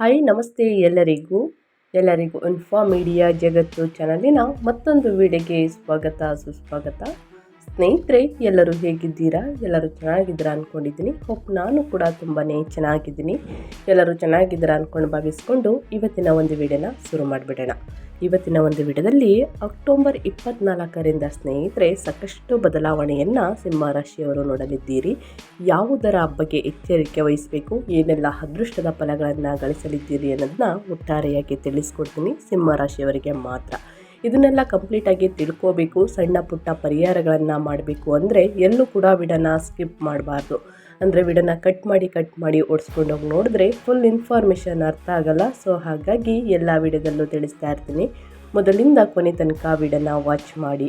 Hi ನಮಸ್ತೆ ಎಲ್ಲರಿಗೂ. ಎಲ್ಲರಿಗೂ ಇನ್ಫಾ ಮೀಡಿಯಾ ಜಗತ್ತು ಚಾನಲಿನ ಮತ್ತೊಂದು ವಿಡಿಯೋಗೆ ಸ್ವಾಗತ ಸುಸ್ವಾಗತ. ಸ್ನೇಹಿತರೆ, ಎಲ್ಲರೂ ಹೇಗಿದ್ದೀರಾ? ಎಲ್ಲರೂ ಚೆನ್ನಾಗಿದ್ದೀರಾ ಅಂದ್ಕೊಂಡಿದ್ದೀನಿ ಹೋಪ್ ನಾನು ಕೂಡ ತುಂಬಾ ಚೆನ್ನಾಗಿದ್ದೀನಿ. ಎಲ್ಲರೂ ಚೆನ್ನಾಗಿದ್ದೀರಾ ಅಂದ್ಕೊಂಡು ಭಾವಿಸ್ಕೊಂಡು ಇವತ್ತಿನ ಒಂದು ವಿಡಿಯೋನ ಶುರು ಮಾಡಿಬಿಡೋಣ. ಇವತ್ತಿನ ಒಂದು ವಿಡಿಯೋದಲ್ಲಿ ಅಕ್ಟೋಬರ್ ಇಪ್ಪತ್ನಾಲ್ಕರಿಂದ ಸ್ನೇಹಿತರೆ, ಸಾಕಷ್ಟು ಬದಲಾವಣೆಯನ್ನು ಸಿಂಹ ರಾಶಿಯವರು ನೋಡಲಿದ್ದೀರಿ. ಯಾವುದರ ಬಗ್ಗೆ ಎಚ್ಚರಿಕೆ ವಹಿಸಬೇಕು, ಏನೆಲ್ಲ ಅದೃಷ್ಟದ ಫಲಗಳನ್ನು ಗಳಿಸಲಿದ್ದೀರಿ ಅನ್ನೋದನ್ನ ಒಟ್ಟಾರೆಯಾಗಿ ತಿಳಿಸ್ಕೊಡ್ತೀನಿ. ಸಿಂಹ ರಾಶಿಯವರಿಗೆ ಮಾತ್ರ. ಇದನ್ನೆಲ್ಲ ಕಂಪ್ಲೀಟಾಗಿ ತಿಳ್ಕೋಬೇಕು, ಸಣ್ಣ ಪುಟ್ಟ ಪರಿಹಾರಗಳನ್ನು ಮಾಡಬೇಕು ಅಂದರೆ ಎಲ್ಲೂ ಕೂಡ ವಿಡನ್ನ ಸ್ಕಿಪ್ ಮಾಡಬಾರ್ದು. ಅಂದರೆ ವಿಡನ್ನ ಕಟ್ ಮಾಡಿ ಕಟ್ ಮಾಡಿ ಓಡಿಸ್ಕೊಂಡು ಹೋಗಿ ನೋಡಿದ್ರೆ ಫುಲ್ ಇನ್ಫಾರ್ಮೇಷನ್ ಅರ್ಥ ಆಗಲ್ಲ. ಸೊ ಹಾಗಾಗಿ ಎಲ್ಲ ವಿಡಿಯೋದಲ್ಲೂ ತಿಳಿಸ್ತಾ ಇರ್ತೀನಿ. ಮೊದಲಿಂದ ಕೊನೆ ತನಕ ವಿಡನ್ನ ವಾಚ್ ಮಾಡಿ.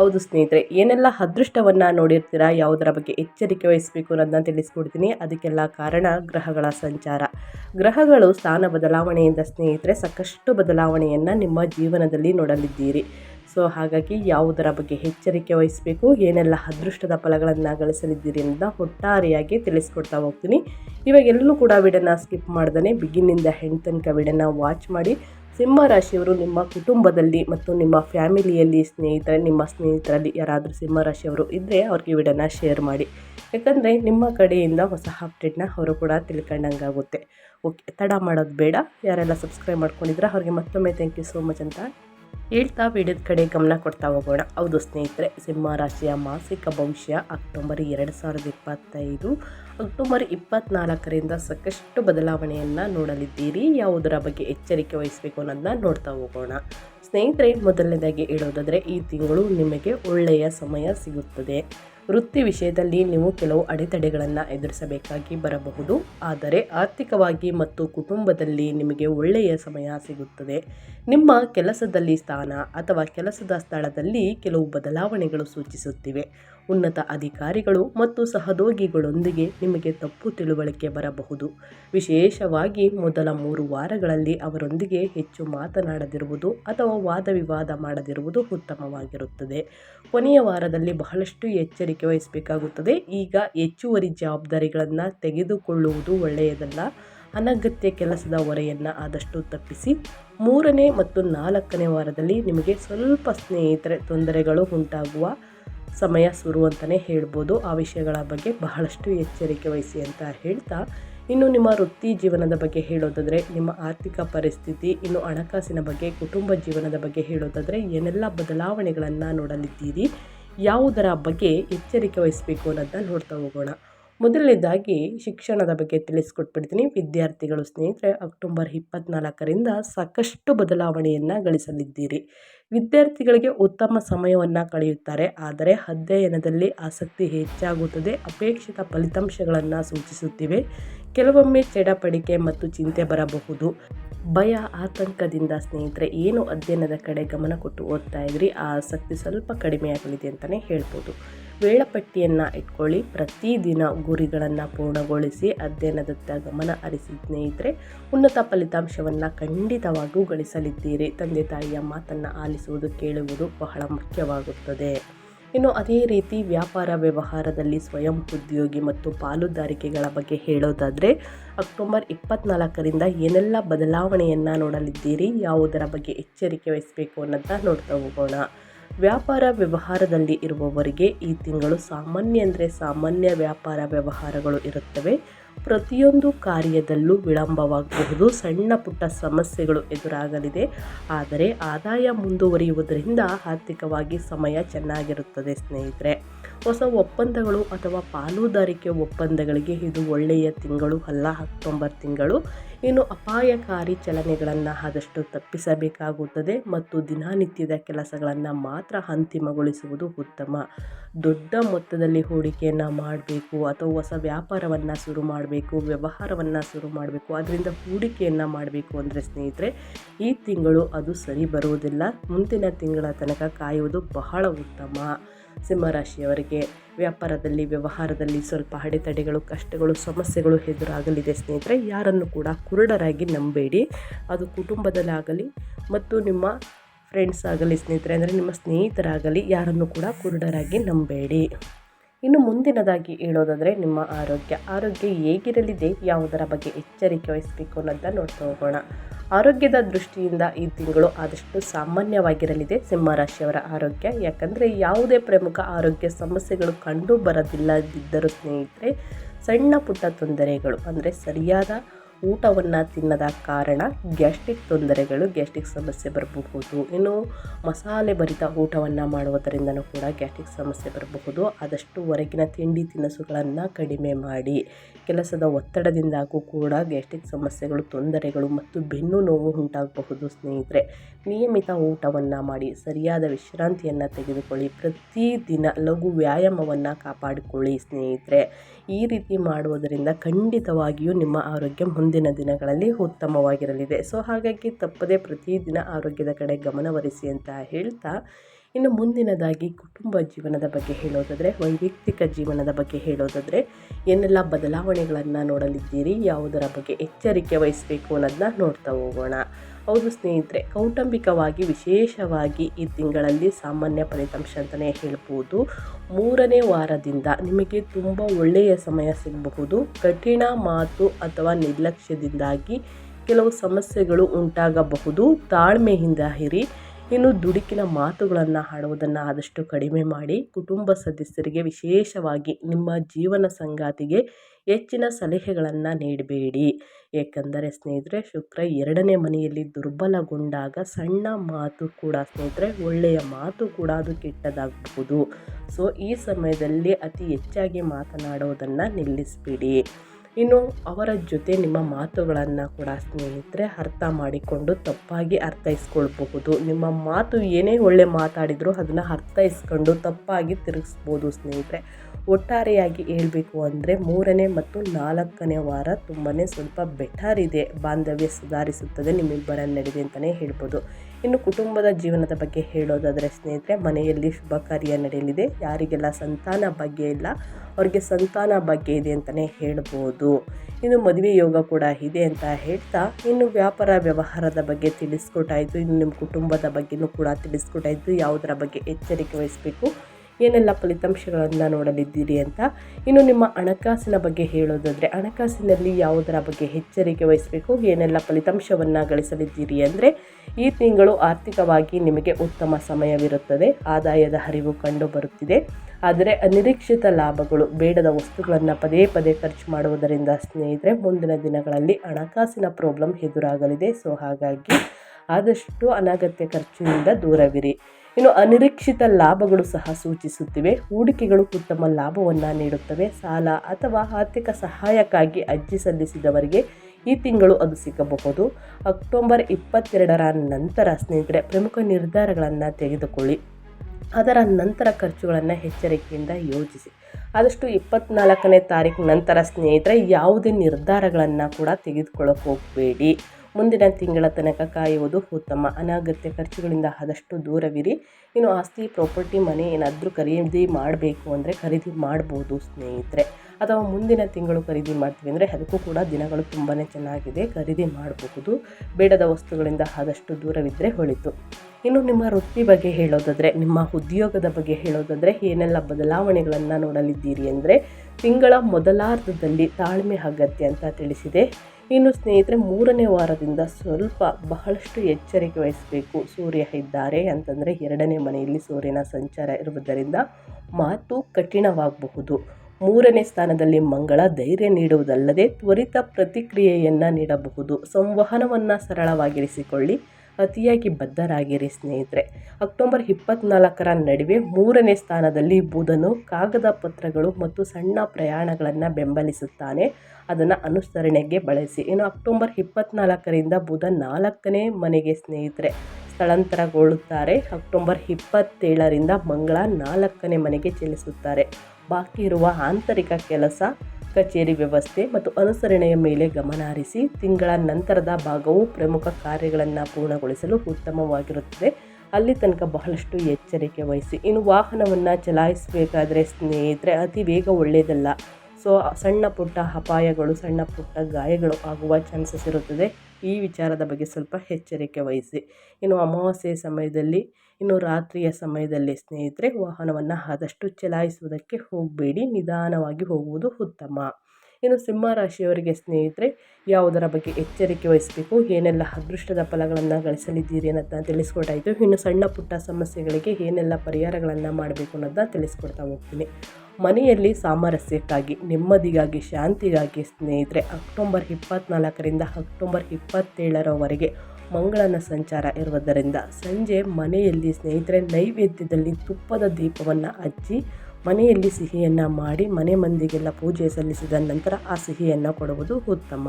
ಹೌದು ಸ್ನೇಹಿತರೆ, ಏನೆಲ್ಲ ಅದೃಷ್ಟವನ್ನು ನೋಡಿರ್ತೀರಾ, ಯಾವುದರ ಬಗ್ಗೆ ಎಚ್ಚರಿಕೆ ವಹಿಸಬೇಕು ಅನ್ನೋದನ್ನ ತಿಳಿಸ್ಕೊಡ್ತೀನಿ. ಅದಕ್ಕೆಲ್ಲ ಕಾರಣ ಗ್ರಹಗಳ ಸಂಚಾರ. ಗ್ರಹಗಳು ಸ್ಥಾನ ಬದಲಾವಣೆಯಿಂದ ಸ್ನೇಹಿತರೆ, ಸಾಕಷ್ಟು ಬದಲಾವಣೆಯನ್ನು ನಿಮ್ಮ ಜೀವನದಲ್ಲಿ ನೋಡಲಿದ್ದೀರಿ. ಸೊ, ಹಾಗಾಗಿ ಯಾವುದರ ಬಗ್ಗೆ ಎಚ್ಚರಿಕೆ ವಹಿಸಬೇಕು, ಏನೆಲ್ಲ ಅದೃಷ್ಟದ ಫಲಗಳನ್ನು ಗಳಿಸಲಿದ್ದೀರಿ ಅಂತ ಒಟ್ಟಾರೆಯಾಗಿ ತಿಳಿಸ್ಕೊಡ್ತಾ ಹೋಗ್ತೀನಿ. ಇವಾಗ ಎಲ್ಲೂ ಕೂಡ ವಿಡನ್ನ ಸ್ಕಿಪ್ ಮಾಡ್ದೇ ಬಿಗಿನಿಂದ ಹೆಣ್ ತನಕ ವಿಡನ್ನ ವಾಚ್ ಮಾಡಿ. ಸಿಂಹ ರಾಶಿಯವರು ನಿಮ್ಮ ಕುಟುಂಬದಲ್ಲಿ ಮತ್ತು ನಿಮ್ಮ ಫ್ಯಾಮಿಲಿಯಲ್ಲಿ ಸ್ನೇಹಿತರೆ, ನಿಮ್ಮ ಸ್ನೇಹಿತರಲ್ಲಿ ಯಾರಾದರೂ ಸಿಂಹ ರಾಶಿಯವರು ಇದ್ದರೆ ಅವ್ರಿಗೆ ವಿಡನ್ನ ಶೇರ್ ಮಾಡಿ. ಯಾಕಂದರೆ ನಿಮ್ಮ ಕಡೆಯಿಂದ ಹೊಸ ಅಪ್ಡೇಟ್ನ ಅವರು ಕೂಡ ತಿಳ್ಕೊಂಡಂಗಾಗುತ್ತೆ. ಓಕೆ, ತಡ ಮಾಡೋದು ಬೇಡ. ಯಾರೆಲ್ಲ ಸಬ್ಸ್ಕ್ರೈಬ್ ಮಾಡ್ಕೊಂಡಿದ್ರೆ ಅವ್ರಿಗೆ ಮತ್ತೊಮ್ಮೆ ಥ್ಯಾಂಕ್ ಯು ಸೋ ಮಚ್ ಅಂತ ಹೇಳ್ತಾ ವಿಡಿಯೋದ ಕಡೆ ಗಮನ ಕೊಡ್ತಾ ಹೋಗೋಣ. ಹೌದು ಸ್ನೇಹಿತರೆ, ಸಿಂಹ ರಾಶಿಯ ಮಾಸಿಕ ಭವಿಷ್ಯ ಅಕ್ಟೋಬರ್ ಎರಡು ಸಾವಿರದ ಇಪ್ಪತ್ತೈದು. ಅಕ್ಟೋಬರ್ ಇಪ್ಪತ್ನಾಲ್ಕರಿಂದ ಸಾಕಷ್ಟು ಬದಲಾವಣೆಯನ್ನು ನೋಡಲಿದ್ದೀರಿ. ಯಾವುದರ ಬಗ್ಗೆ ಎಚ್ಚರಿಕೆ ವಹಿಸಬೇಕು ಅನ್ನೋದನ್ನ ನೋಡ್ತಾ ಹೋಗೋಣ. ಸ್ನೇಹಿತರೆ, ಮೊದಲನೇದಾಗಿ ಹೇಳೋದಾದರೆ, ಈ ತಿಂಗಳು ನಿಮಗೆ ಒಳ್ಳೆಯ ಸಮಯ ಸಿಗುತ್ತದೆ. ವೃತ್ತಿ ವಿಷಯದಲ್ಲಿ ನೀವು ಕೆಲವು ಅಡೆತಡೆಗಳನ್ನು ಎದುರಿಸಬೇಕಾಗಿ ಬರಬಹುದು. ಆದರೆ ಆರ್ಥಿಕವಾಗಿ ಮತ್ತು ಕುಟುಂಬದಲ್ಲಿ ನಿಮಗೆ ಒಳ್ಳೆಯ ಸಮಯ ಸಿಗುತ್ತದೆ. ನಿಮ್ಮ ಕೆಲಸದಲ್ಲಿ ಸ್ಥಾನ ಅಥವಾ ಕೆಲಸದ ಸ್ಥಳದಲ್ಲಿ ಕೆಲವು ಬದಲಾವಣೆಗಳು ಸೂಚಿಸುತ್ತಿವೆ. ಉನ್ನತ ಅಧಿಕಾರಿಗಳು ಮತ್ತು ಸಹದೋಗಿಗಳೊಂದಿಗೆ ನಿಮಗೆ ತಪ್ಪು ತಿಳುವಳಿಕೆ ಬರಬಹುದು. ವಿಶೇಷವಾಗಿ ಮೊದಲ ಮೂರು ವಾರಗಳಲ್ಲಿ ಅವರೊಂದಿಗೆ ಹೆಚ್ಚು ಮಾತನಾಡದಿರುವುದು ಅಥವಾ ವಾದ ವಿವಾದ ಮಾಡದಿರುವುದು ಉತ್ತಮವಾಗಿರುತ್ತದೆ. ಕೊನೆಯ ವಾರದಲ್ಲಿ ಬಹಳಷ್ಟು ಎಚ್ಚರಿಕೆ ವಹಿಸಬೇಕಾಗುತ್ತದೆ. ಈಗ ಹೆಚ್ಚುವರಿ ಜವಾಬ್ದಾರಿಗಳನ್ನು ತೆಗೆದುಕೊಳ್ಳುವುದು ಒಳ್ಳೆಯದಲ್ಲ. ಅನಗತ್ಯ ಕೆಲಸದ ಹೊರೆಯನ್ನು ಆದಷ್ಟು ತಪ್ಪಿಸಿ ಮೂರನೇ ಮತ್ತು ನಾಲ್ಕನೇ ವಾರದಲ್ಲಿ ನಿಮಗೆ ಸ್ವಲ್ಪ ಸ್ನೇಹಿತರೆ ತೊಂದರೆಗಳು ಉಂಟಾಗುವ ಸಮಯ ಸುರು ಅಂತಲೇ ಹೇಳ್ಬೋದು. ಆ ವಿಷಯಗಳ ಬಗ್ಗೆ ಬಹಳಷ್ಟು ಎಚ್ಚರಿಕೆ ವಹಿಸಿ ಅಂತ ಹೇಳ್ತಾ. ಇನ್ನು ನಿಮ್ಮ ವೃತ್ತಿ ಜೀವನದ ಬಗ್ಗೆ ಹೇಳೋದಾದರೆ, ನಿಮ್ಮ ಆರ್ಥಿಕ ಪರಿಸ್ಥಿತಿ, ಇನ್ನು ಹಣಕಾಸಿನ ಬಗ್ಗೆ, ಕುಟುಂಬ ಜೀವನದ ಬಗ್ಗೆ ಹೇಳೋದಾದರೆ, ಏನೆಲ್ಲ ಬದಲಾವಣೆಗಳನ್ನು ನೋಡಲಿದ್ದೀರಿ, ಯಾವುದರ ಬಗ್ಗೆ ಎಚ್ಚರಿಕೆ ವಹಿಸಬೇಕು ಅನ್ನೋದನ್ನ ನೋಡ್ತಾ ಹೋಗೋಣ. ಮೊದಲನೇದಾಗಿ ಶಿಕ್ಷಣದ ಬಗ್ಗೆ ತಿಳಿಸ್ಕೊಟ್ಬಿಡ್ತೀನಿ. ವಿದ್ಯಾರ್ಥಿಗಳು ಸ್ನೇಹಿತರೆ, ಅಕ್ಟೋಬರ್ ಇಪ್ಪತ್ತ್ನಾಲ್ಕರಿಂದ ಸಾಕಷ್ಟು ಬದಲಾವಣೆಯನ್ನು ಗಳಿಸಲಿದ್ದೀರಿ. ವಿದ್ಯಾರ್ಥಿಗಳಿಗೆ ಉತ್ತಮ ಸಮಯವನ್ನು ಕಳೆಯುತ್ತಾರೆ. ಆದರೆ ಅಧ್ಯಯನದಲ್ಲಿ ಆಸಕ್ತಿ ಹೆಚ್ಚಾಗುತ್ತದೆ. ಅಪೇಕ್ಷಿತ ಫಲಿತಾಂಶಗಳನ್ನು ಸೂಚಿಸುತ್ತಿವೆ. ಕೆಲವೊಮ್ಮೆ ಚಡಪಡಿಕೆ ಮತ್ತು ಚಿಂತೆ ಬರಬಹುದು. ಭಯ, ಆತಂಕದಿಂದ ಸ್ನೇಹಿತರೆ, ಏನು ಅಧ್ಯಯನದ ಕಡೆ ಗಮನ ಕೊಟ್ಟು ಓದ್ತಾ ಇದ್ರಿ? ಆ ಆಸಕ್ತಿ ಸ್ವಲ್ಪ ಕಡಿಮೆಯಾಗಲಿದೆ ಅಂತಲೇ ಹೇಳ್ಬೋದು. ವೇಳಾಪಟ್ಟಿಯನ್ನು ಇಟ್ಕೊಳ್ಳಿ. ಪ್ರತಿದಿನ ಗುರಿಗಳನ್ನು ಪೂರ್ಣಗೊಳಿಸಿ ಅಧ್ಯಯನದತ್ತ ಗಮನ ಹರಿಸಿ ಸ್ನೇಹಿತರೆ, ಉನ್ನತ ಫಲಿತಾಂಶವನ್ನು ಖಂಡಿತವಾಗಿಯೂ ಗಳಿಸಲಿದ್ದೀರಿ. ತಂದೆ ತಾಯಿಯ ಮಾತನ್ನು ಆಲಿಸುವುದು, ಕೇಳುವುದು ಬಹಳ ಮುಖ್ಯವಾಗುತ್ತದೆ. ಇನ್ನು ಅದೇ ರೀತಿ ವ್ಯಾಪಾರ ವ್ಯವಹಾರದಲ್ಲಿ ಸ್ವಯಂ ಉದ್ಯೋಗಿ ಮತ್ತು ಪಾಲುದಾರಿಕೆಗಳ ಬಗ್ಗೆ ಹೇಳೋದಾದರೆ, ಅಕ್ಟೋಬರ್ ಇಪ್ಪತ್ನಾಲ್ಕರಿಂದ ಏನೆಲ್ಲ ಬದಲಾವಣೆಯನ್ನು ನೋಡಲಿದ್ದೀರಿ, ಯಾವುದರ ಬಗ್ಗೆ ಎಚ್ಚರಿಕೆ ವಹಿಸಬೇಕು ಅನ್ನೋದನ್ನ ನೋಡ್ತಾ ಹೋಗೋಣ. ವ್ಯಾಪಾರ ವ್ಯವಹಾರದಲ್ಲಿ ಇರುವವರಿಗೆ ಈ ತಿಂಗಳು ಸಾಮಾನ್ಯ ಅಂದರೆ ಸಾಮಾನ್ಯ ವ್ಯಾಪಾರ ವ್ಯವಹಾರಗಳು ಇರುತ್ತವೆ. ಪ್ರತಿಯೊಂದು ಕಾರ್ಯದಲ್ಲೂ ವಿಳಂಬವಾಗಬಹುದು. ಸಣ್ಣ ಪುಟ್ಟ ಸಮಸ್ಯೆಗಳು ಎದುರಾಗಲಿದೆ. ಆದರೆ ಆದಾಯ ಮುಂದುವರಿಯುವುದರಿಂದ ಆರ್ಥಿಕವಾಗಿ ಸಮಯ ಚೆನ್ನಾಗಿರುತ್ತದೆ ಸ್ನೇಹಿತರೆ. ಹೊಸ ಒಪ್ಪಂದಗಳು ಅಥವಾ ಪಾಲುದಾರಿಕೆ ಒಪ್ಪಂದಗಳಿಗೆ ಇದು ಒಳ್ಳೆಯ ತಿಂಗಳು ಅಲ್ಲ ಅಕ್ಟೋಬರ್ ತಿಂಗಳು. ಇನ್ನು ಅಪಾಯಕಾರಿ ಚಲನೆಗಳನ್ನು ಆದಷ್ಟು ತಪ್ಪಿಸಬೇಕಾಗುತ್ತದೆ ಮತ್ತು ದಿನನಿತ್ಯದ ಕೆಲಸಗಳನ್ನು ಮಾತ್ರ ಅಂತಿಮಗೊಳಿಸುವುದು ಉತ್ತಮ. ದೊಡ್ಡ ಮೊತ್ತದಲ್ಲಿ ಹೂಡಿಕೆಯನ್ನು ಮಾಡಬೇಕು ಅಥವಾ ಹೊಸ ವ್ಯಾಪಾರವನ್ನು ಶುರು ಮಾಡಬೇಕು, ವ್ಯವಹಾರವನ್ನು ಶುರು ಮಾಡಬೇಕು, ಅದರಿಂದ ಹೂಡಿಕೆಯನ್ನು ಮಾಡಬೇಕು ಅಂದರೆ ಸ್ನೇಹಿತರೆ, ಈ ತಿಂಗಳು ಅದು ಸರಿ ಬರುವುದಿಲ್ಲ. ಮುಂದಿನ ತಿಂಗಳ ತನಕ ಕಾಯುವುದು ಬಹಳ ಉತ್ತಮ. ಸಿಂಹರಾಶಿಯವರಿಗೆ ವ್ಯಾಪಾರದಲ್ಲಿ, ವ್ಯವಹಾರದಲ್ಲಿ ಸ್ವಲ್ಪ ಅಡೆತಡೆಗಳು, ಕಷ್ಟಗಳು, ಸಮಸ್ಯೆಗಳು ಎದುರಾಗಲಿದೆ ಸ್ನೇಹಿತರೆ, ಯಾರನ್ನು ಕೂಡ ಕುರುಡರಾಗಿ ನಂಬೇಡಿ. ಅದು ಕುಟುಂಬದಲ್ಲಾಗಲಿ ಮತ್ತು ನಿಮ್ಮ ಫ್ರೆಂಡ್ಸ್ ಆಗಲಿ ಸ್ನೇಹಿತರೆ, ಅಂದರೆ ನಿಮ್ಮ ಸ್ನೇಹಿತರಾಗಲಿ ಯಾರನ್ನು ಕೂಡ ಕುರುಡರಾಗಿ ನಂಬೇಡಿ. ಇನ್ನು ಮುಂದಿನದಾಗಿ ಹೇಳೋದಾದರೆ ನಿಮ್ಮ ಆರೋಗ್ಯ. ಆರೋಗ್ಯ ಹೇಗಿರಲಿದೆ, ಯಾವುದರ ಬಗ್ಗೆ ಎಚ್ಚರಿಕೆ ವಹಿಸಬೇಕು ಅನ್ನೋದನ್ನ ನೋಡ್ತಾ ಹೋಗೋಣ. ಆರೋಗ್ಯದ ದೃಷ್ಟಿಯಿಂದ ಈ ತಿಂಗಳು ಆದಷ್ಟು ಸಾಮಾನ್ಯವಾಗಿರಲಿದೆ ಸಿಂಹರಾಶಿಯವರ ಆರೋಗ್ಯ. ಯಾಕಂದರೆ ಯಾವುದೇ ಪ್ರಮುಖ ಆರೋಗ್ಯ ಸಮಸ್ಯೆಗಳು ಕಂಡು ಬರದಿಲ್ಲದಿದ್ದರೂ ಸ್ನೇಹಿತರೆ, ಸಣ್ಣ ಪುಟ್ಟ ತೊಂದರೆಗಳು ಅಂದರೆ ಸರಿಯಾದ ಊಟವನ್ನು ತಿನ್ನದ ಕಾರಣ ಗ್ಯಾಸ್ಟ್ರಿಕ್ ತೊಂದರೆಗಳು, ಗ್ಯಾಸ್ಟ್ರಿಕ್ ಸಮಸ್ಯೆ ಬರಬಹುದು. ಇನ್ನು ಮಸಾಲೆ ಭರಿತ ಊಟವನ್ನು ಮಾಡುವುದರಿಂದನೂ ಕೂಡ ಗ್ಯಾಸ್ಟ್ರಿಕ್ ಸಮಸ್ಯೆ ಬರಬಹುದು. ಆದಷ್ಟು ಹೊರಗಿನ ತಿಂಡಿ ತಿನಿಸುಗಳನ್ನು ಕಡಿಮೆ ಮಾಡಿ. ಕೆಲಸದ ಒತ್ತಡದಿಂದಾಗೂ ಕೂಡ ಗ್ಯಾಸ್ಟ್ರಿಕ್ ಸಮಸ್ಯೆಗಳು, ತೊಂದರೆಗಳು ಮತ್ತು ಬೆನ್ನು ನೋವು ಉಂಟಾಗಬಹುದು ಸ್ನೇಹಿತರೆ. ನಿಯಮಿತ ಊಟವನ್ನು ಮಾಡಿ, ಸರಿಯಾದ ವಿಶ್ರಾಂತಿಯನ್ನು ತೆಗೆದುಕೊಳ್ಳಿ, ಪ್ರತಿದಿನ ಲಘು ವ್ಯಾಯಾಮವನ್ನು ಕಾಪಾಡಿಕೊಳ್ಳಿ ಸ್ನೇಹಿತರೆ. ಈ ರೀತಿ ಮಾಡುವುದರಿಂದ ಖಂಡಿತವಾಗಿಯೂ ನಿಮ್ಮ ಆರೋಗ್ಯ ಮುಂದಿನ ದಿನಗಳಲ್ಲಿ ಉತ್ತಮವಾಗಿರಲಿದೆ. ಸೊ, ಹಾಗಾಗಿ ತಪ್ಪದೇ ಪ್ರತಿದಿನ ಆರೋಗ್ಯದ ಕಡೆ ಗಮನವರಿಸಿ ಅಂತ ಹೇಳ್ತಾ, ಇನ್ನು ಮುಂದಿನದಾಗಿ ಕುಟುಂಬ ಜೀವನದ ಬಗ್ಗೆ ಹೇಳೋದಾದರೆ, ವೈಯಕ್ತಿಕ ಜೀವನದ ಬಗ್ಗೆ ಹೇಳೋದಾದರೆ, ಏನೆಲ್ಲ ಬದಲಾವಣೆಗಳನ್ನು ನೋಡಲಿದ್ದೀರಿ, ಯಾವುದರ ಬಗ್ಗೆ ಎಚ್ಚರಿಕೆ ವಹಿಸಬೇಕು ಅನ್ನೋದನ್ನ ನೋಡ್ತಾ ಹೋಗೋಣ. ಹೌದು ಸ್ನೇಹಿತರೆ, ಕೌಟುಂಬಿಕವಾಗಿ ವಿಶೇಷವಾಗಿ ಈ ತಿಂಗಳಲ್ಲಿ ಸಾಮಾನ್ಯ ಫಲಿತಾಂಶ ಅಂತಲೇ ಹೇಳ್ಬೋದು. ಮೂರನೇ ವಾರದಿಂದ ನಿಮಗೆ ತುಂಬ ಒಳ್ಳೆಯ ಸಮಯ ಸಿಗಬಹುದು. ಕಠಿಣ ಮಾತು ಅಥವಾ ನಿರ್ಲಕ್ಷ್ಯದಿಂದಾಗಿ ಕೆಲವು ಸಮಸ್ಯೆಗಳು ಉಂಟಾಗಬಹುದು. ತಾಳ್ಮೆಯಿಂದ ಇರಿ. ಇನ್ನು ದುಡುಕಿನ ಮಾತುಗಳನ್ನು ಆಡುವುದನ್ನು ಆದಷ್ಟು ಕಡಿಮೆ ಮಾಡಿ. ಕುಟುಂಬ ಸದಸ್ಯರಿಗೆ ವಿಶೇಷವಾಗಿ ನಿಮ್ಮ ಜೀವನ ಸಂಗಾತಿಗೆ ಹೆಚ್ಚಿನ ಸಲಹೆಗಳನ್ನು ನೀಡಬೇಡಿ. ಏಕೆಂದರೆ ಸ್ನೇಹಿತರೆ, ಶುಕ್ರ ಎರಡನೇ ಮನೆಯಲ್ಲಿ ದುರ್ಬಲಗೊಂಡಾಗ ಸಣ್ಣ ಮಾತು ಕೂಡ ಸ್ನೇಹಿತರೆ, ಒಳ್ಳೆಯ ಮಾತು ಕೂಡ ಅದು ಕೆಟ್ಟದಾಗಬಹುದು. ಸೊ ಈ ಸಮಯದಲ್ಲಿ ಅತಿ ಹೆಚ್ಚಾಗಿ ಮಾತನಾಡೋದನ್ನು ನಿಲ್ಲಿಸಬೇಡಿ. ಇನ್ನು ಅವರ ಜೊತೆ ನಿಮ್ಮ ಮಾತುಗಳನ್ನು ಕೂಡ ಸ್ನೇಹಿತರೆ ಅರ್ಥ ಮಾಡಿಕೊಂಡು ತಪ್ಪಾಗಿ ಅರ್ಥೈಸ್ಕೊಳ್ಬಹುದು. ನಿಮ್ಮ ಮಾತು ಏನೇ ಒಳ್ಳೆ ಮಾತಾಡಿದರೂ ಅದನ್ನು ಅರ್ಥೈಸ್ಕೊಂಡು ತಪ್ಪಾಗಿ ತಿರುಗಿಸ್ಬೋದು ಸ್ನೇಹಿತರೆ. ಒಟ್ಟಾರೆಯಾಗಿ ಹೇಳಬೇಕು ಅಂದರೆ ಮೂರನೇ ಮತ್ತು ನಾಲ್ಕನೇ ವಾರ ತುಂಬಾ ಸ್ವಲ್ಪ ಬೆಟರ್ ಇದೆ. ಬಾಂಧವ್ಯ ಸುಧಾರಿಸುತ್ತದೆ, ನಿಮ್ಮಿಬ್ಬರ ನಡುವೆ ಅಂತಲೇ ಹೇಳ್ಬೋದು. ಇನ್ನು ಕುಟುಂಬದ ಜೀವನದ ಬಗ್ಗೆ ಹೇಳೋದಾದರೆ ಸ್ನೇಹಿತರೆ, ಮನೆಯಲ್ಲಿ ಶುಭ ಕಾರ್ಯ ನಡೆಯಲಿದೆ. ಯಾರಿಗೆಲ್ಲ ಸಂತಾನ ಬಗ್ಗೆ ಇಲ್ಲ, ಅವ್ರಿಗೆ ಸಂತಾನ ಬಗ್ಗೆ ಇದೆ ಅಂತಲೇ ಹೇಳ್ಬೋದು. ಇನ್ನು ಮದುವೆ ಯೋಗ ಕೂಡ ಇದೆ ಅಂತ ಹೇಳ್ತಾ, ಇನ್ನು ವ್ಯಾಪಾರ ವ್ಯವಹಾರದ ಬಗ್ಗೆ ತಿಳಿಸ್ಕೊಟ್ಟಾಯಿತು, ಇನ್ನು ನಿಮ್ಮ ಕುಟುಂಬದ ಬಗ್ಗೆಯೂ ಕೂಡ ತಿಳಿಸ್ಕೊಟ್ಟಾಯಿತು. ಯಾವುದರ ಬಗ್ಗೆ ಎಚ್ಚರಿಕೆ ವಹಿಸಬೇಕು? ಏನೆಲ್ಲ ಫಲಿತಾಂಶಗಳನ್ನು ನೋಡಲಿದ್ದೀರಿ ಅಂತ ಇನ್ನು ನಿಮ್ಮ ಹಣಕಾಸಿನ ಬಗ್ಗೆ ಹೇಳೋದಾದರೆ ಹಣಕಾಸಿನಲ್ಲಿ ಯಾವುದರ ಬಗ್ಗೆ ಎಚ್ಚರಿಕೆ ವಹಿಸಬೇಕು? ಏನೆಲ್ಲ ಫಲಿತಾಂಶವನ್ನು ಗಳಿಸಲಿದ್ದೀರಿ ಅಂದರೆ ಈ ತಿಂಗಳು ಆರ್ಥಿಕವಾಗಿ ನಿಮಗೆ ಉತ್ತಮ ಸಮಯವಿರುತ್ತದೆ. ಆದಾಯದ ಹರಿವು ಕಂಡು ಬರುತ್ತಿದೆ. ಆದರೆ ಅನಿರೀಕ್ಷಿತ ಲಾಭಗಳು, ಬೇಡದ ವಸ್ತುಗಳನ್ನು ಪದೇ ಪದೇ ಖರ್ಚು ಮಾಡುವುದರಿಂದ ಸ್ನೇಹಿತರೆ, ಮುಂದಿನ ದಿನಗಳಲ್ಲಿ ಹಣಕಾಸಿನ ಪ್ರಾಬ್ಲಮ್ ಎದುರಾಗಲಿದೆ. ಸೊ ಹಾಗಾಗಿ ಆದಷ್ಟು ಅನಗತ್ಯ ಖರ್ಚಿನಿಂದ ದೂರವಿರಿ. ಇನ್ನು ಅನಿರೀಕ್ಷಿತ ಲಾಭಗಳು ಸಹ ಸೂಚಿಸುತ್ತಿವೆ. ಹೂಡಿಕೆಗಳು ಉತ್ತಮ ಲಾಭವನ್ನು ನೀಡುತ್ತವೆ. ಸಾಲ ಅಥವಾ ಆರ್ಥಿಕ ಸಹಾಯಕ್ಕಾಗಿ ಅರ್ಜಿ ಸಲ್ಲಿಸಿದವರಿಗೆ ಈ ತಿಂಗಳು ಅದು ಸಿಗಬಹುದು. ಅಕ್ಟೋಬರ್ ಇಪ್ಪತ್ತೆರಡರ ನಂತರ ಸ್ನೇಹಿತರೆ, ಪ್ರಮುಖ ನಿರ್ಧಾರಗಳನ್ನು ತೆಗೆದುಕೊಳ್ಳಿ. ಅದರ ನಂತರ ಖರ್ಚುಗಳನ್ನು ಎಚ್ಚರಿಕೆಯಿಂದ ಯೋಜಿಸಿ. ಆದಷ್ಟು ಇಪ್ಪತ್ತ್ನಾಲ್ಕನೇ ತಾರೀಕು ನಂತರ ಸ್ನೇಹಿತರೆ, ಯಾವುದೇ ನಿರ್ಧಾರಗಳನ್ನು ಕೂಡ ತೆಗೆದುಕೊಳ್ಳೋಕೆ ಹೋಗಬೇಡಿ. ಮುಂದಿನ ತಿಂಗಳ ತನಕ ಕಾಯುವುದು ಉತ್ತಮ. ಅನಗತ್ಯ ಖರ್ಚುಗಳಿಂದ ಆದಷ್ಟು ದೂರವಿರಿ. ಇನ್ನು ಆಸ್ತಿ, ಪ್ರಾಪರ್ಟಿ, ಮನೆ ಏನಾದರೂ ಖರೀದಿ ಮಾಡಬೇಕು ಅಂದರೆ ಖರೀದಿ ಮಾಡ್ಬೋದು ಸ್ನೇಹಿತರೆ. ಅಥವಾ ಮುಂದಿನ ತಿಂಗಳು ಖರೀದಿ ಮಾಡ್ತೀವಿ ಅಂದರೆ ಅದಕ್ಕೂ ಕೂಡ ದಿನಗಳು ತುಂಬಾ ಚೆನ್ನಾಗಿದೆ. ಖರೀದಿ ಮಾಡಬಹುದು. ಬೇಡದ ವಸ್ತುಗಳಿಂದ ಆದಷ್ಟು ದೂರವಿದ್ದರೆ ಹೊಳಿತು ಇನ್ನು ನಿಮ್ಮ ವೃತ್ತಿ ಬಗ್ಗೆ ಹೇಳೋದಾದರೆ, ನಿಮ್ಮ ಉದ್ಯೋಗದ ಬಗ್ಗೆ ಹೇಳೋದಾದರೆ ಏನೆಲ್ಲ ಬದಲಾವಣೆಗಳನ್ನು ನೋಡಲಿದ್ದೀರಿ ಅಂದರೆ, ತಿಂಗಳ ಮೊದಲಾರ್ಧದಲ್ಲಿ ತಾಳ್ಮೆ ಅಗತ್ಯ ಅಂತ ತಿಳಿಸಿದೆ. ಇನ್ನು ಸ್ನೇಹಿತರೆ, ಮೂರನೇ ವಾರದಿಂದ ಸ್ವಲ್ಪ ಬಹಳಷ್ಟು ಎಚ್ಚರಿಕೆ ವಹಿಸಬೇಕು. ಸೂರ್ಯ ಇದ್ದಾರೆ ಅಂತಂದರೆ ಎರಡನೇ ಮನೆಯಲ್ಲಿ ಸೂರ್ಯನ ಸಂಚಾರ ಇರುವುದರಿಂದ ಮಾತು ಕಠಿಣವಾಗಬಹುದು. ಮೂರನೇ ಸ್ಥಾನದಲ್ಲಿ ಮಂಗಳ ಧೈರ್ಯ ನೀಡುವುದಲ್ಲದೆ ತ್ವರಿತ ಪ್ರತಿಕ್ರಿಯೆಯನ್ನು ನೀಡಬಹುದು. ಸಂವಹನವನ್ನು ಸರಳವಾಗಿರಿಸಿಕೊಳ್ಳಿ. ಅತಿಯಾಗಿ ಬದ್ಧರಾಗಿರಿ ಸ್ನೇಹಿತರೆ. ಅಕ್ಟೋಬರ್ ಇಪ್ಪತ್ನಾಲ್ಕರ ನಡುವೆ ಮೂರನೇ ಸ್ಥಾನದಲ್ಲಿ ಬುಧನು ಕಾಗದ ಪತ್ರಗಳು ಮತ್ತು ಸಣ್ಣ ಪ್ರಯಾಣಗಳನ್ನು ಬೆಂಬಲಿಸುತ್ತಾನೆ. ಅದನ್ನು ಅನುಸರಣೆಗೆ ಬಳಸಿ. ಇನ್ನು ಅಕ್ಟೋಬರ್ ಇಪ್ಪತ್ತ್ನಾಲ್ಕರಿಂದ ಬುಧ ನಾಲ್ಕನೇ ಮನೆಗೆ ಸ್ನೇಹಿತರೆ ಸ್ಥಳಾಂತರಗೊಳ್ಳುತ್ತಾರೆ. ಅಕ್ಟೋಬರ್ ಇಪ್ಪತ್ತೇಳರಿಂದ ಮಂಗಳ ನಾಲ್ಕನೇ ಮನೆಗೆ ಚಲಿಸುತ್ತಾರೆ. ಬಾಕಿ ಇರುವ ಆಂತರಿಕ ಕೆಲಸ ಕಚೇರಿ ವ್ಯವಸ್ಥೆ ಮತ್ತು ಅನುಸರಣೆಯ ಮೇಲೆ ಗಮನ ಹರಿಸಿ ತಿಂಗಳ ನಂತರದ ಭಾಗವು ಪ್ರಮುಖ ಕಾರ್ಯಗಳನ್ನು ಪೂರ್ಣಗೊಳಿಸಲು ಉತ್ತಮವಾಗಿರುತ್ತದೆ. ಅಲ್ಲಿ ತನಕ ಬಹಳಷ್ಟು ಎಚ್ಚರಿಕೆ ವಹಿಸಿ. ಇನ್ನು ವಾಹನವನ್ನು ಚಲಾಯಿಸಬೇಕಾದ್ರೆ ಸ್ನೇಹಿತರೆ ಅತಿ ವೇಗ ಒಳ್ಳೆಯದಲ್ಲ. ಸೊ, ಸಣ್ಣ ಪುಟ್ಟ ಅಪಾಯಗಳು, ಸಣ್ಣ ಪುಟ್ಟ ಗಾಯಗಳು ಆಗುವ ಚಾನ್ಸಸ್ ಇರುತ್ತದೆ. ಈ ವಿಚಾರದ ಬಗ್ಗೆ ಸ್ವಲ್ಪ ಎಚ್ಚರಿಕೆ ವಹಿಸಿ. ಇನ್ನು ಅಮಾವಾಸ್ಯೆ ಸಮಯದಲ್ಲಿ, ಇನ್ನು ರಾತ್ರಿಯ ಸಮಯದಲ್ಲಿ ಸ್ನೇಹಿತರೆ, ವಾಹನವನ್ನು ಆದಷ್ಟು ಚಲಾಯಿಸುವುದಕ್ಕೆ ಹೋಗಬೇಡಿ. ನಿಧಾನವಾಗಿ ಹೋಗುವುದು ಉತ್ತಮ. ಇನ್ನು ಸಿಂಹ ರಾಶಿಯವರಿಗೆ ಸ್ನೇಹಿತರೆ, ಯಾವುದರ ಬಗ್ಗೆ ಎಚ್ಚರಿಕೆ ವಹಿಸಬೇಕು? ಏನೆಲ್ಲ ಅದೃಷ್ಟದ ಫಲಗಳನ್ನು ಗಳಿಸಲಿದ್ದೀರಿ ಅನ್ನೋದನ್ನ ತಿಳಿಸ್ಕೊಟ್ಟಾಯಿತು ಇನ್ನು ಸಣ್ಣ ಪುಟ್ಟ ಸಮಸ್ಯೆಗಳಿಗೆ ಏನೆಲ್ಲ ಪರಿಹಾರಗಳನ್ನು ಮಾಡಬೇಕು ಅನ್ನೋದನ್ನ ತಿಳಿಸ್ಕೊಡ್ತಾ ಹೋಗ್ತೀನಿ. ಮನೆಯಲ್ಲಿ ಸಾಮರಸ್ಯಕ್ಕಾಗಿ, ನೆಮ್ಮದಿಗಾಗಿ, ಶಾಂತಿಗಾಗಿ ಸ್ನೇಹಿತರೆ, ಅಕ್ಟೋಬರ್ ಇಪ್ಪತ್ತ್ನಾಲ್ಕರಿಂದ ಅಕ್ಟೋಬರ್ ಇಪ್ಪತ್ತೇಳರವರೆಗೆ ಮಂಗಳನ ಸಂಚಾರ ಇರುವುದರಿಂದ ಸಂಜೆ ಮನೆಯಲ್ಲಿ ಸ್ನೇಹಿತರೆ ನೈವೇದ್ಯದಲ್ಲಿ ತುಪ್ಪದ ದೀಪವನ್ನು ಹಚ್ಚಿ, ಮನೆಯಲ್ಲಿ ಸಿಹಿಯನ್ನು ಮಾಡಿ, ಮನೆ ಮಂದಿಗೆಲ್ಲ ಪೂಜೆ ಸಲ್ಲಿಸಿದ ನಂತರ ಆ ಸಿಹಿಯನ್ನು ಕೊಡುವುದು ಉತ್ತಮ.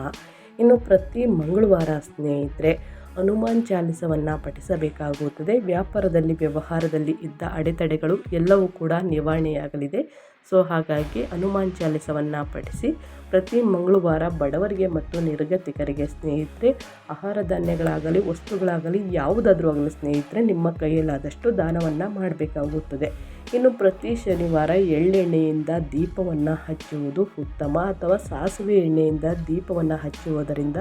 ಇನ್ನು ಪ್ರತಿ ಮಂಗಳವಾರ ಸ್ನೇಹಿತರೆ, ಹನುಮಾನ್ ಚಾಲಿಸವನ್ನು ಪಠಿಸಬೇಕಾಗುತ್ತದೆ. ವ್ಯಾಪಾರದಲ್ಲಿ, ವ್ಯವಹಾರದಲ್ಲಿ ಇದ್ದ ಅಡೆತಡೆಗಳು ಎಲ್ಲವೂ ಕೂಡ ನಿವಾರಣೆಯಾಗಲಿದೆ. ಸೊ ಹಾಗಾಗಿ ಹನುಮಾನ್ ಚಾಲಿಸವನ್ನು ಪಠಿಸಿ ಪ್ರತಿ ಮಂಗಳವಾರ ಬಡವರಿಗೆ ಮತ್ತು ನಿರ್ಗತಿಕರಿಗೆ ಸ್ನೇಹಿತರೆ, ಆಹಾರ ಧಾನ್ಯಗಳಾಗಲಿ, ವಸ್ತುಗಳಾಗಲಿ, ಯಾವುದಾದ್ರೂ ಆಗಲಿ ಸ್ನೇಹಿತರೆ, ನಿಮ್ಮ ಕೈಯಲ್ಲಾದಷ್ಟು ದಾನವನ್ನು ಮಾಡಬೇಕಾಗುತ್ತದೆ. ಇನ್ನು ಪ್ರತಿ ಶನಿವಾರ ಎಳ್ಳೆಣ್ಣೆಯಿಂದ ದೀಪವನ್ನು ಹಚ್ಚುವುದು ಉತ್ತಮ ಅಥವಾ ಸಾಸಿವೆ ಎಣ್ಣೆಯಿಂದ ದೀಪವನ್ನು ಹಚ್ಚುವುದರಿಂದ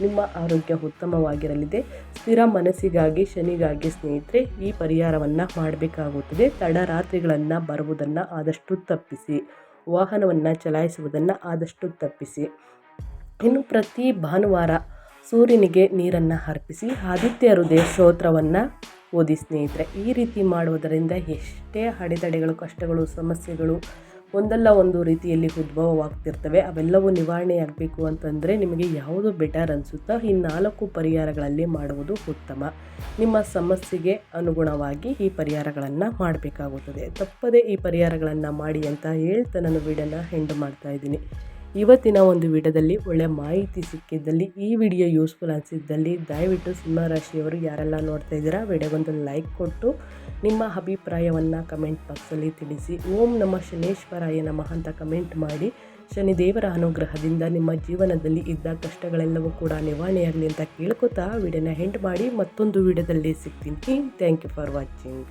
ನಿಮ್ಮ ಆರೋಗ್ಯ ಉತ್ತಮವಾಗಿರಲಿದೆ. ಸ್ಥಿರ ಮನಸ್ಸಿಗಾಗಿ, ಶನಿಗಾಗಿ ಸ್ನೇಹಿತರೆ, ಈ ಪರಿಹಾರವನ್ನು ಮಾಡಬೇಕಾಗುತ್ತದೆ. ತಡರಾತ್ರಿಗಳನ್ನು ಬರುವುದನ್ನು ಆದಷ್ಟು ತಪ್ಪಿಸಿ, ವಾಹನವನ್ನು ಚಲಾಯಿಸುವುದನ್ನು ಆದಷ್ಟು ತಪ್ಪಿಸಿ. ಇನ್ನು ಪ್ರತಿ ಭಾನುವಾರ ಸೂರ್ಯನಿಗೆ ನೀರನ್ನು ಅರ್ಪಿಸಿ, ಆದಿತ್ಯ ಹೃದಯ ಸ್ತೋತ್ರವನ್ನು ಓದಿ ಸ್ನೇಹಿತರೆ, ಈ ರೀತಿ ಮಾಡುವುದರಿಂದ ಎಷ್ಟೇ ಅಡೆತಡೆಗಳು, ಕಷ್ಟಗಳು, ಸಮಸ್ಯೆಗಳು ಒಂದಲ್ಲ ಒಂದು ರೀತಿಯಲ್ಲಿ ಉದ್ಭವವಾಗ್ತಿರ್ತವೆ. ಅವೆಲ್ಲವೂ ನಿವಾರಣೆಯಾಗಬೇಕು ಅಂತಂದರೆ ನಿಮಗೆ ಯಾವುದು ಬೆಟರ್ ಅನಿಸುತ್ತೋ ಈ ನಾಲ್ಕು ಪರಿಹಾರಗಳಲ್ಲಿ ಮಾಡುವುದು ಉತ್ತಮ. ನಿಮ್ಮ ಸಮಸ್ಯೆಗೆ ಅನುಗುಣವಾಗಿ ಈ ಪರಿಹಾರಗಳನ್ನು ಮಾಡಬೇಕಾಗುತ್ತದೆ. ತಪ್ಪದೇ ಈ ಪರಿಹಾರಗಳನ್ನು ಮಾಡಿ ಅಂತ ಹೇಳ್ತಾ ನಾನು ವಿಡಿಯೋನ ಹೆಂಡ್ ಮಾಡ್ತಾ ಇದ್ದೀನಿ. ಇವತ್ತಿನ ಒಂದು ವಿಡಿಯೋದಲ್ಲಿ ಒಳ್ಳೆ ಮಾಹಿತಿ ಸಿಕ್ಕಿದ್ದಲ್ಲಿ ಈ ವಿಡಿಯೋ ಯೂಸ್ಫುಲ್ ಅನಿಸಿದ್ದಲ್ಲಿ ದಯವಿಟ್ಟು ಸಿಂಹರಾಶಿಯವರು ಯಾರೆಲ್ಲ ನೋಡ್ತಾ ಇದ್ದೀರಾ ವಿಡಿಯೋಗೊಂದು ಲೈಕ್ ಕೊಟ್ಟು ನಿಮ್ಮ ಅಭಿಪ್ರಾಯವನ್ನು ಕಮೆಂಟ್ ಬಾಕ್ಸಲ್ಲಿ ತಿಳಿಸಿ. ಓಂ ನಮ್ಮ ಶನೇಶ್ವರಾಯ ನಮಃ ಅಂತ ಕಮೆಂಟ್ ಮಾಡಿ. ಶನಿದೇವರ ಅನುಗ್ರಹದಿಂದ ನಿಮ್ಮ ಜೀವನದಲ್ಲಿ ಇದ್ದ ಕಷ್ಟಗಳೆಲ್ಲವೂ ಕೂಡ ನಿವಾರಣೆಯಾಗಲಿ ಅಂತ ಕೇಳ್ಕೊತಾ ವಿಡಿಯೋನ ಹೆಂಡ್ ಮಾಡಿ ಮತ್ತೊಂದು ವಿಡಿಯೋದಲ್ಲಿ ಸಿಗ್ತೀನಿ. Thank you for watching